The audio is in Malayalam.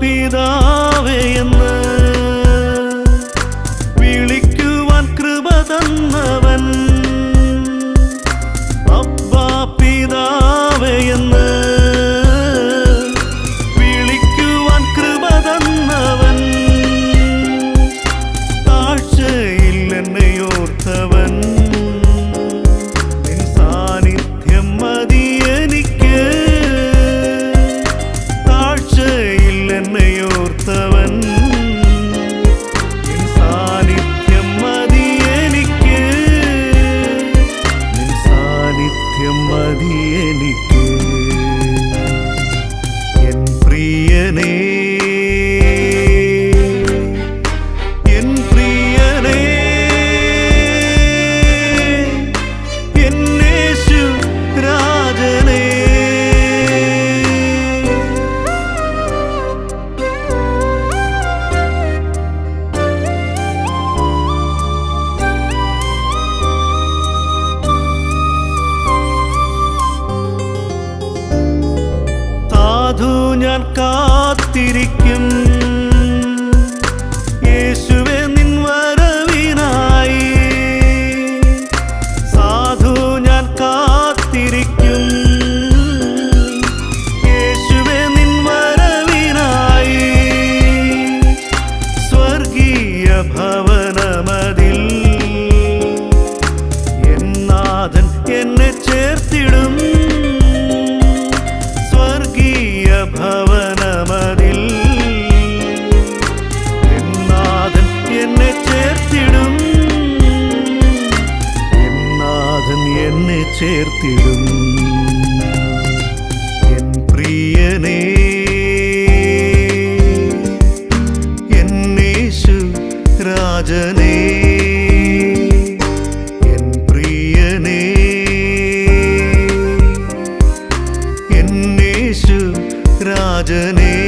പിതാവേ പ്രിയനേ ഞാൻ കാത്തിരിക്കും रजनी